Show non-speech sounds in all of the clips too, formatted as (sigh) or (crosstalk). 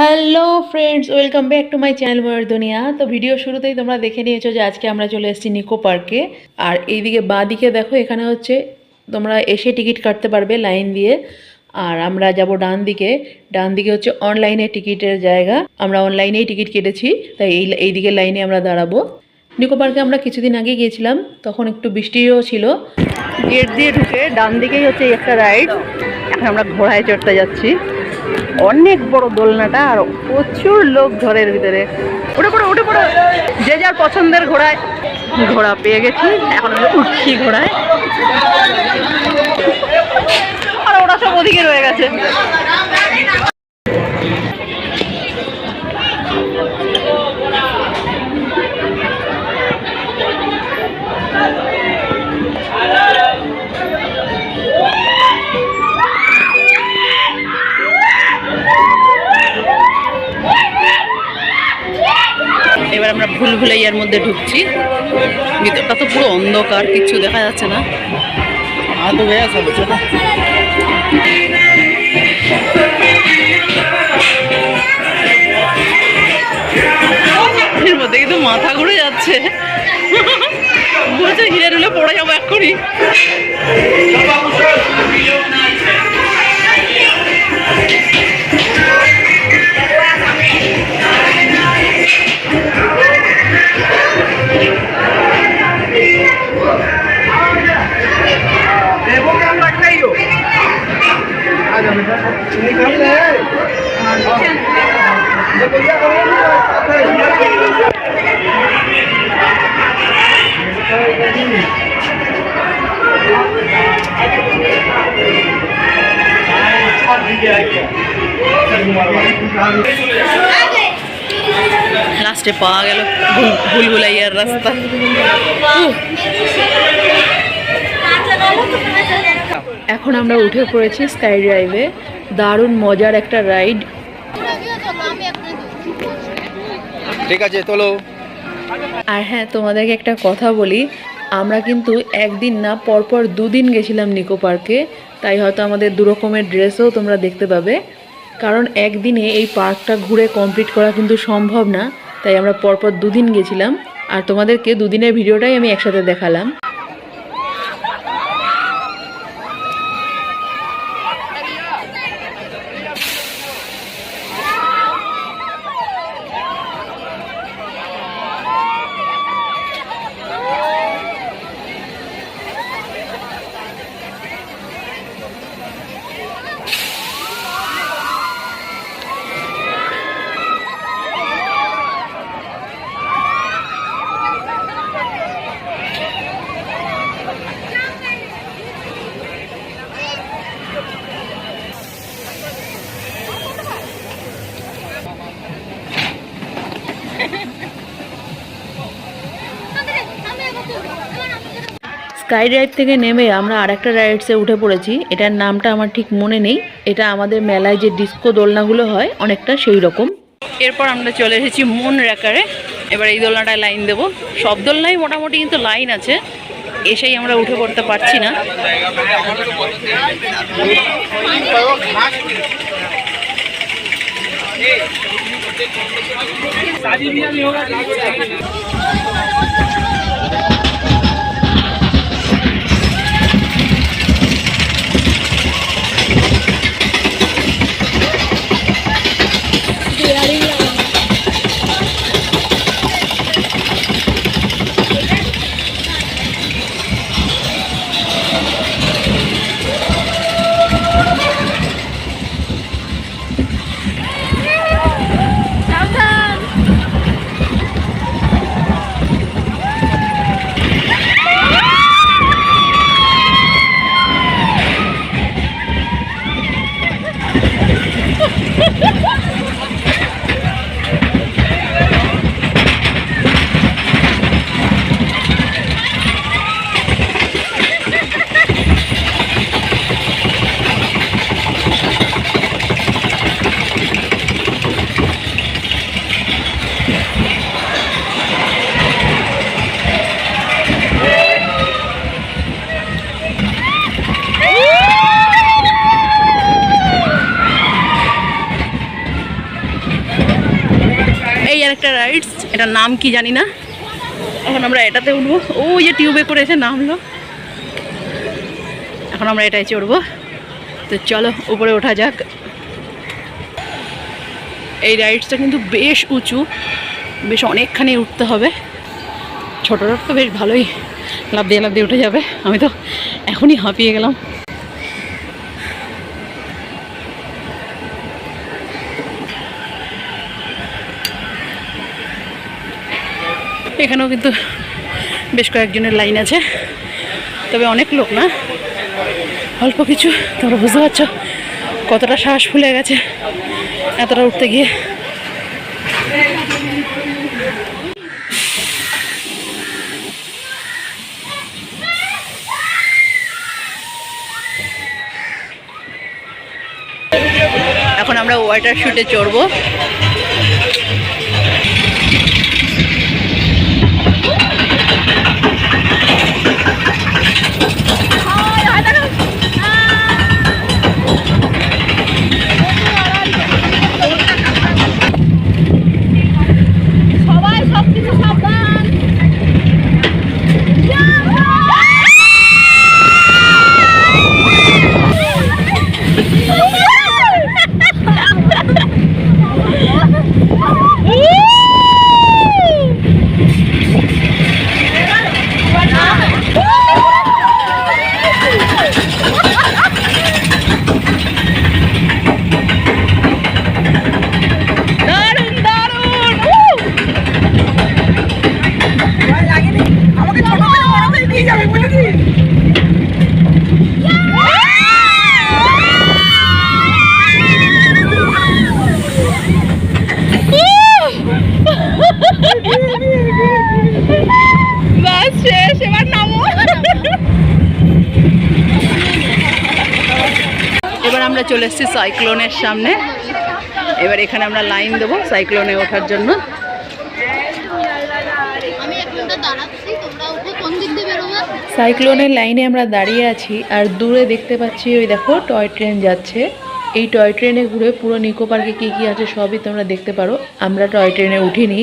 Hello friends welcome back to my channel ময়ূর দুনিয়া তো video শুরুতেই তোমরা দেখে নিয়েছো যে আজকে আমরা চলে এসেছি নিকো পার্কে আর এইদিকে বাঁ দিকে দেখো, এখানে হচ্ছে তোমরা এসে টিকিট কাটতে পারবে লাইন দিয়ে। আর আমরা যাব ডান দিকে। ডান দিকে হচ্ছে অনলাইনে টিকিটের জায়গা। আমরা অনলাইনেই টিকিট কেটেছি, তাই এই এই দিকে লাইনে আমরা দাঁড়াবো। নিকো পার্কে আমরা কিছুদিন আগে গিয়েছিলাম, তখন একটু বৃষ্টিও ছিল। গেট দিয়ে ঢুকে ডান দিকেই হচ্ছে একটা রাইড এখন আমরা ঘোড়ায় চড়তে যাচ্ছি। অনেক বড় দোলনাটা আর প্রচুর লোক ঘরের ভিতরে। উঠে পড়ো উঠে পড়ো। যে যার পছন্দের ঘোড়ায় ঘোড়া পেয়ে গেছি। এখন উঠছি ঘোড়ায়। আর ওরা সব ওদিকে রয়ে গেছে। আমরা ভুল ভুলাইয়ার মধ্যে ঢুকছি। ভিতরটা তো পুরো অন্ধকার কিছু দেখা যাচ্ছে না। মাথা ঘুরে যাচ্ছে। বলছে হিরে ডুলে পড়ে যাব করি লাস্টে পাওয়া গেল ভুল ভুল ভুলাইয়ার রাস্তা উহ। এখন আমরা উঠে পড়েছি স্কাই ড্রাইভে দারুণ মজার একটা রাইড ঠিক আছে চলো আর হ্যাঁ তোমাদেরকে একটা কথা বলি আমরা কিন্তু একদিন না পরপর দুদিন গেছিলাম নিকো পার্কে তাই হয়তো আমাদের দু রকমের ড্রেসও তোমরা দেখতে পাবে। কারণ একদিনে এই পার্কটা ঘুরে কমপ্লিট করা কিন্তু সম্ভব না। তাই আমরা পরপর দুদিন গেছিলাম। আর তোমাদেরকে দুদিনের ভিডিওটাই আমি একসাথে দেখালাম। স্কাই রাইড থেকে নেমে আমরা আরেকটা রাইডসে উঠে পড়েছি। এটার নামটা আমার ঠিক মনে নেই। এটা আমাদের মেলায় যে ডিস্কো দোলনাগুলো হয়, অনেকটা সেই রকম। এরপর আমরা চলে এসেছি মন রেকারে এবার এই দোলনাটায় লাইন দেব। সব দোলনাই মোটামুটি কিন্তু লাইন আছে। এসেই আমরা উঠে পড়তে পারছি না। Yeah. (laughs) এটার নাম কি জানি না। এখন আমরা এটাতে উঠবো। ওই যে টিউবে করে এসে নামলো। এখন আমরা এটাই চড়বো। তো চলো, উপরে ওঠা যাক। এই রাইডসটা কিন্তু বেশ উঁচু। বেশ অনেকখানি উঠতে হবে। ছোটরা তো বেশ ভালোই। লাভ দিয়ে লাভ দিয়ে উঠে যাবে। আমি তো এখনই হাঁপিয়ে গেলাম। এখানেও কিন্তু বেশ কয়েকজনের লাইন আছে। তবে অনেক লোক না। অল্প কিছু, তোমরা বুঝতে পারছ কতটা শ্বাস ফুলে গেছে এতটা উঠতে গিয়ে। এখন আমরা ওয়াটার শুটে চড়বো। সবাই আমরা চলে এসেছি সাইক্লোনের সামনে। এবার এখানে আমরা লাইন দেবো সাইক্লোনে ওঠার জন্য। সাইক্লোনের লাইনে আমরা দাঁড়িয়ে আছি আর দূরে দেখতে পাচ্ছি ওই দেখো টয় ট্রেন যাচ্ছে। এই টয় ট্রেনে ঘুরে পুরো নিকো পার্কে কী কী আছে সবই তোমরা দেখতে পারো। আমরা টয় ট্রেনে উঠিনি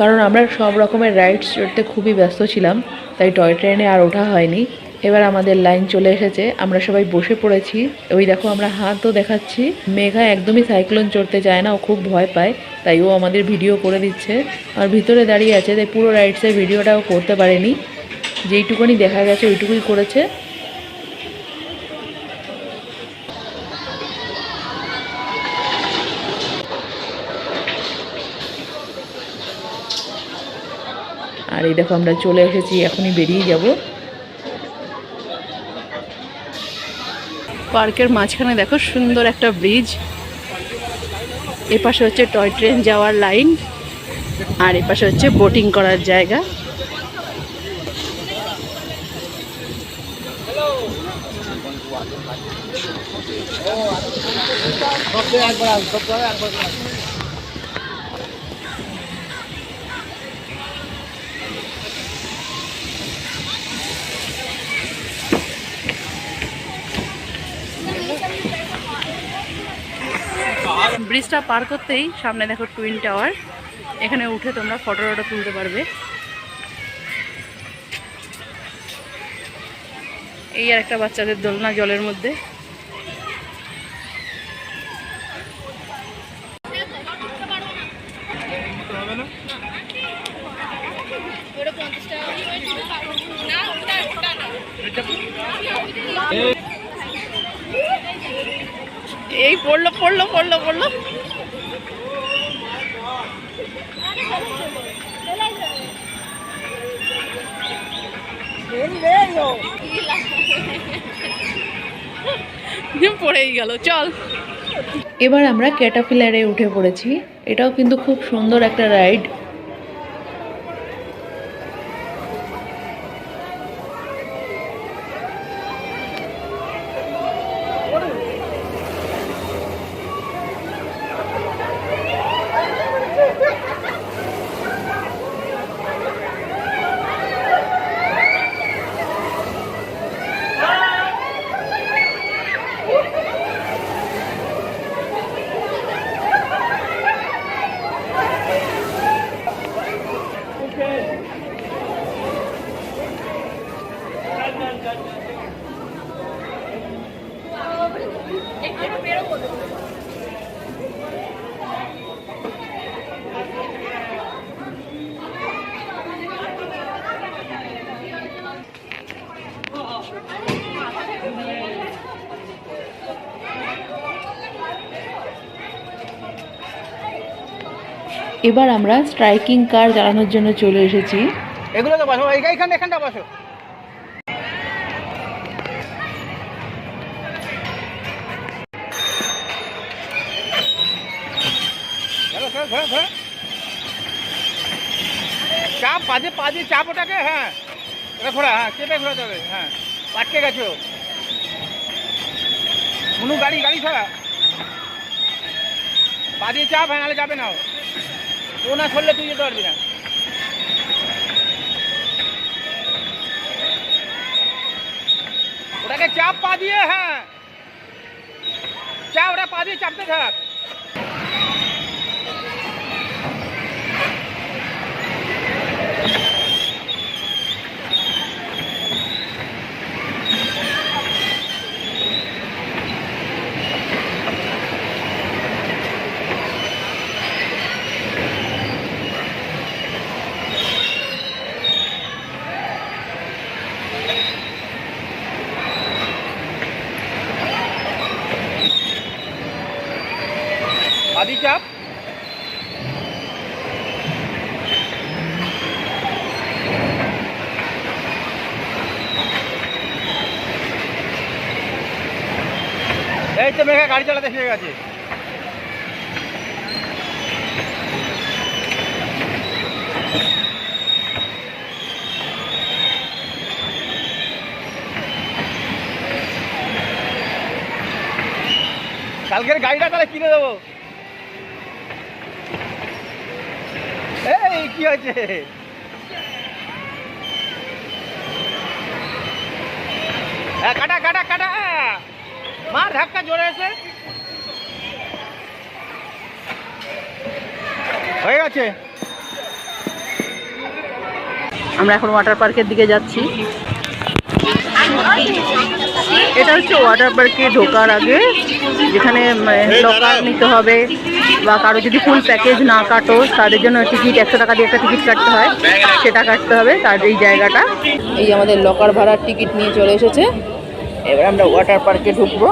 কারণ আমরা সব রকমের রাইডস চড়তে খুবই ব্যস্ত ছিলাম তাই টয় ট্রেনে আর ওঠা হয়নি। এবার আমাদের লাইন চলে এসেছে, আমরা সবাই বসে পড়েছি। ওই দেখো আমরা হাতও দেখাচ্ছি। মেঘা একদমই সাইক্লোন চড়তে চায় না, ও খুব ভয় পায়, তাই ও আমাদের ভিডিও করে দিচ্ছে। আর ভিতরে দাঁড়িয়ে আছে, তাই পুরো রাইডসের ভিডিওটাও করতে পারেনি। যেইটুকুনি দেখা গেছে, ওইটুকুই করেছে। আর এই দেখো আমরা চলে এসেছি, এখনই বেরিয়ে যাব। পার্কের মাঝখানে দেখো সুন্দর একটা ব্রিজ। এপাশে হচ্ছে টয় ট্রেন যাওয়ার লাইন আর এপাশে হচ্ছে বোটিং করার জায়গা। ব্রিজটা পার করতেই সামনে দেখো টুইন টাওয়ার এখানে উঠে তোমরা ফটো টটো তুলতে পারবে। এই আর একটা বাচ্চাদের দোলনা জলের মধ্যে। এই পড়ল পড়ল পড়ল পড়ল। পড়েই গেল, চল। এবার আমরা ক্যাটাপিলারে উঠে পড়েছি। এটাও কিন্তু খুব সুন্দর একটা রাইড। এবার আমরা স্ট্রাইকিং কার চালানোর জন্য চলে এসেছি। এগুলো তো বসো, এই- এইখানটা এখানটা বসো। চাপ, পাজে পাজে, চাপ ওটাকে হ্যাঁ। এটা ঘোরা হ্যাঁ চেপে ঘোরাতে হবে হ্যাঁ। পাটকে গেছো। মুনু, গাড়ি গাড়ি ছাড়া। পাজে, চাপ হ্যাঁ নাহলে যাবে না ও। ও না করলে তুই যেতে পারবি না ওটাকে চাপ পা দিয়ে হ্যাঁ চাপ ওটা পা দিয়ে চাপতে থাক পা দিয়ে চাপ এই গাড়ি চালাতে শিখে গেছে। কালকের গাড়িটা তাহলে কিনে দেবো। এই, কি হয়েছে? হ্যাঁ কাটা কাটা কাটা মার ধাক্কা জোরে এসে। হয়ে গেছে। আমরা এখন ওয়াটার পার্কের দিকে যাচ্ছি। এটা হচ্ছে ওয়াটার পার্কে ঢোকার আগে যেখানে লকার নিতে হবে বা কারও যদি ফুল প্যাকেজ না কাটো তাদের জন্য টিকিট একশো টাকা দিয়ে একটা টিকিট কাটতে হয়। সেটা কাটতে হবে তার এই জায়গাটা। এই আমাদের লকার ভাড়ার টিকিট নিয়ে চলে এসেছে। এবার আমরা ওয়াটার পার্কে ঢুকবো।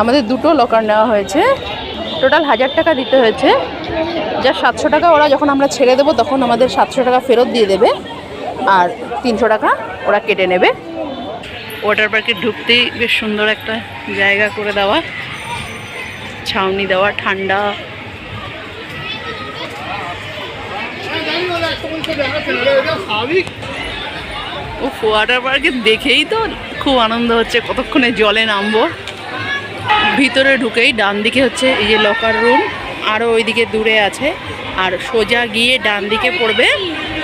আমাদের দুটো লকার নেওয়া হয়েছে। টোটাল হাজার টাকা দিতে হয়েছে। যা সাতশো টাকা ওরা যখন আমরা ছেড়ে দেবো তখন আমাদের সাতশো টাকা ফেরত দিয়ে দেবে। আর তিনশো টাকা ওরা কেটে নেবে। ওয়াটার পার্কে ঢুকতেই বেশ সুন্দর একটা জায়গা করে দেওয়া। ছাউনি দেওয়া ঠান্ডা। ও ওয়াটার পার্কে দেখেই তো খুব আনন্দ হচ্ছে, কতক্ষণে জলে নামবো। ভিতরে ঢুকেই ডান দিকে হচ্ছে এই যে লকার রুম আরও ওইদিকে দূরে আছে। আর সোজা গিয়ে ডান দিকে পড়বে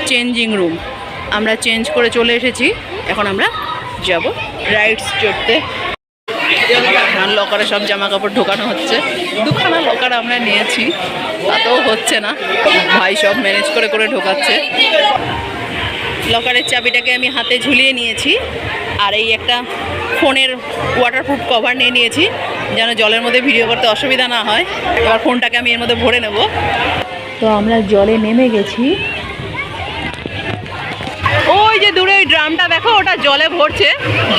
চেঞ্জিং রুম আমরা চেঞ্জ করে চলে এসেছি, এখন আমরা যাব রাইডস চড়তে। লকারে সব জামা কাপড় ঢোকানো হচ্ছে। দুখানা লকার আমরা নিয়েছি, তাতেও হচ্ছে না। ভাই সব ম্যানেজ করে করে ঢোকাচ্ছে। লকারের চাবিটাকে আমি হাতে ঝুলিয়ে নিয়েছি আর এই একটা ফোনের ওয়াটারপ্রুফ কভার নিয়ে নিয়েছি, যেন জলের মধ্যে ভিডিও করতে অসুবিধা না হয়। এবার ফোনটাকে আমি এর মধ্যে ভরে নেব। তো আমরা জলে নেমে গেছি। ওই যে দূরে ওই ড্রামটা দেখো, ওটা জলে ভরছে।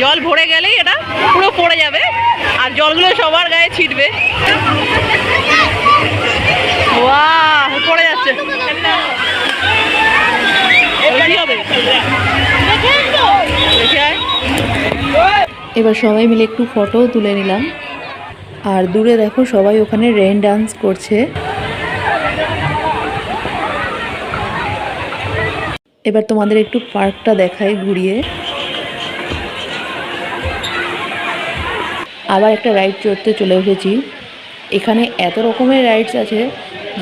জল ভরে গেলেই এটা পুরো পড়ে যাবে, আর জলগুলো সবার গায়ে ছিটবে। পড়ে যাচ্ছে। এবার সবাই মিলে একটু ফটোও তুলে নিলাম। আর দূরে দেখো সবাই ওখানে রেন ডান্স করছে। এবার তোমাদের একটু পার্কটা দেখাই ঘুরিয়ে। আবার একটা রাইড চড়তে চলে এসেছি। এখানে এত রকমের রাইডস আছে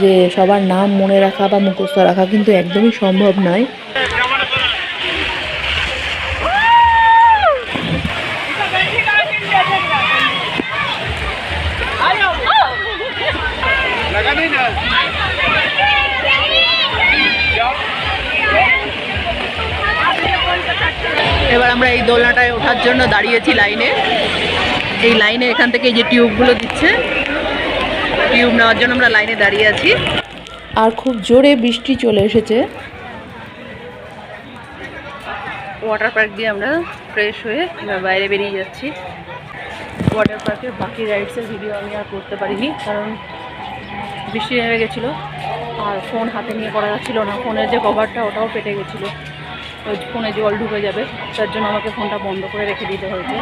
যে সবার নাম মনে রাখা বা মুখস্থ রাখা কিন্তু একদমই সম্ভব নয়। এবার আমরা এই দোলনাটায় ওঠার জন্য দাঁড়িয়েছি লাইনে। এই লাইনে এখান থেকে যে টিউবগুলো দিচ্ছে টিউব নেওয়ার জন্য আমরা লাইনে দাঁড়িয়ে আছি। আর খুব জোরে বৃষ্টি চলে এসেছে। ওয়াটার পার্ক দিয়ে আমরা ফ্রেশ হয়ে বাইরে বেরিয়ে যাচ্ছি। ওয়াটার পার্কের বাকি রাইডসের ভিডিও আমি আর করতে পারিনি কারণ বৃষ্টি নেমে গেছিল। আর ফোন হাতে নিয়ে করা যাচ্ছিল না ফোনের যে কভারটা ওটাও পেটে গেছিল। ফোনে জল ঢুকে যাবে, তার জন্য আমাকে ফোনটা বন্ধ করে রেখে দিতে হয়েছে।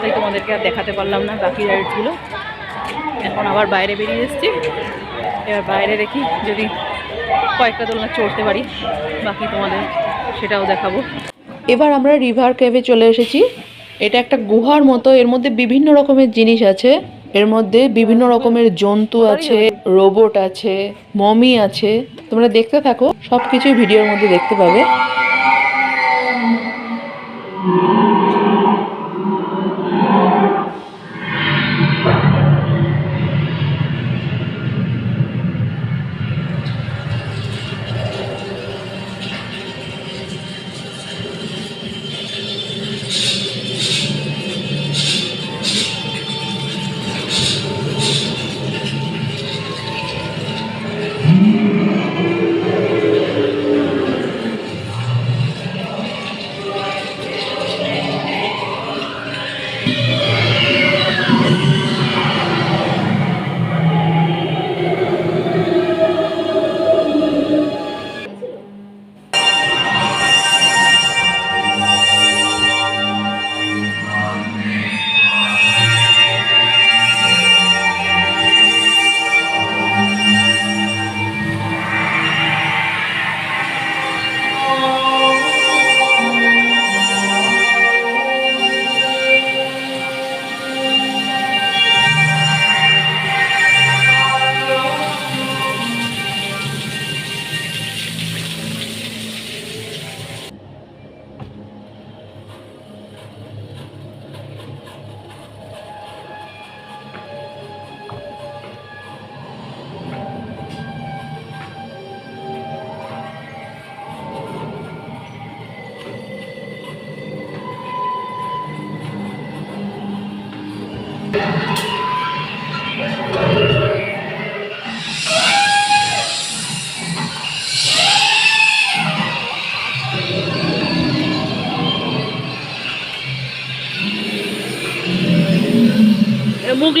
তাই তোমাদেরকে আর দেখাতে পারলাম না বাকি রাইডসগুলো। এখন আবার বাইরে বেরিয়ে এসেছি। এবার বাইরে দেখি যদি কয়েকটা দোলনা চড়তে পারি, বাকি তোমাদের সেটাও দেখাবো। এবার আমরা রিভার কেভে চলে এসেছি। এটা একটা গুহার মতো, এর মধ্যে বিভিন্ন রকমের জিনিস আছে। এর মধ্যে বিভিন্ন রকমের জন্তু আছে, রোবট আছে, মমি আছে। তোমরা দেখতে থাকো সব কিছুই ভিডিওর মধ্যে দেখতে পাবে। Amém.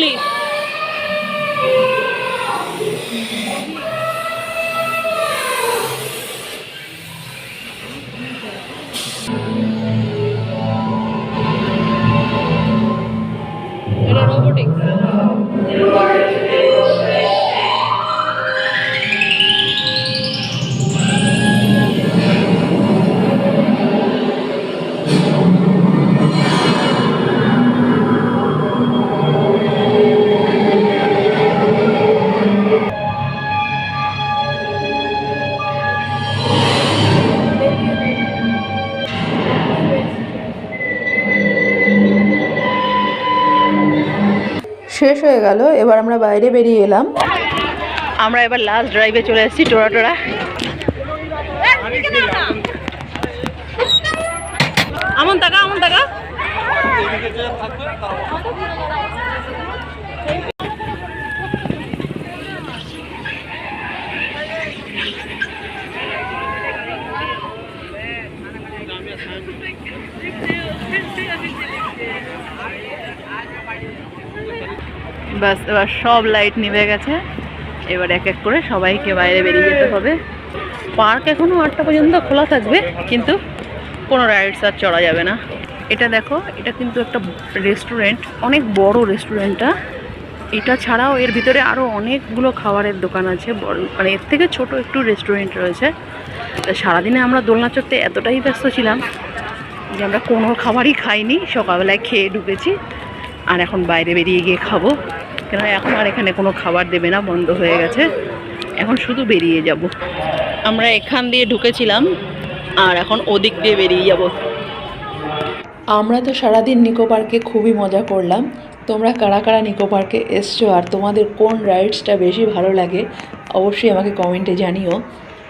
এটা শেষ হয়ে গেল এবার আমরা বাইরে বেরিয়ে এলাম। আমরা এবার লাস্ট ড্রাইভে চলে এসেছি টোরা টোরা। আমন টাকা আমন টাকা। বাস, এবার সব লাইট নিভে গেছে। এবার এক এক করে সবাইকে বাইরে বেরিয়ে যেতে হবে। পার্ক এখনও আটটা পর্যন্ত খোলা থাকবে, কিন্তু কোনো রাইডস আর চড়া যাবে না। এটা দেখো, এটা কিন্তু একটা রেস্টুরেন্ট অনেক বড় রেস্টুরেন্টটা এটা ছাড়াও এর ভিতরে আরও অনেকগুলো খাবারের দোকান আছে মানে এর থেকে ছোট একটু রেস্টুরেন্ট রয়েছে। তা সারাদিনে আমরা দোলনা চড়তে এতটাই ব্যস্ত ছিলাম যে আমরা কোনো খাবারই খাইনি, সকালবেলায় খেয়ে ঢুকেছি। আর এখন বাইরে বেরিয়ে গিয়ে খাব। কেন এখন আর এখানে কোনো খাবার দেবে না, বন্ধ হয়ে গেছে। এখন শুধু বেরিয়ে যাব। আমরা এখান দিয়ে ঢুকেছিলাম, আর এখন ওদিক দিয়ে বেরিয়ে যাব। আমরা তো সারাদিন নিকো পার্কে খুবই মজা করলাম। তোমরা কারা কারা নিকো পার্কে এসছো, আর তোমাদের কোন রাইডসটা বেশি ভালো লাগে, অবশ্যই আমাকে কমেন্টে জানিও।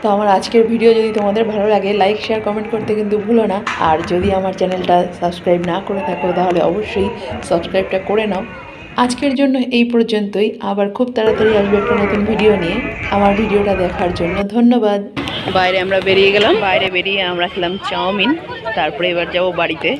তো আমার আজকের ভিডিও যদি তোমাদের ভালো লাগে লাইক শেয়ার কমেন্ট করতে কিন্তু ভুলো না। আর যদি আমার চ্যানেলটা সাবস্ক্রাইব না করে থাকো, তাহলে অবশ্যই সাবস্ক্রাইবটা করে নাও। আজকের জন্য এই পর্যন্তই। আবার খুব তাড়াতাড়ি আসবে একটা নতুন ভিডিও নিয়ে। আমার ভিডিওটা দেখার জন্য ধন্যবাদ। বাইরে আমরা বেরিয়ে গেলাম। বাইরে বেরিয়ে আমরা খেলাম চাউমিন। তারপরে এবার যাব বাড়িতে।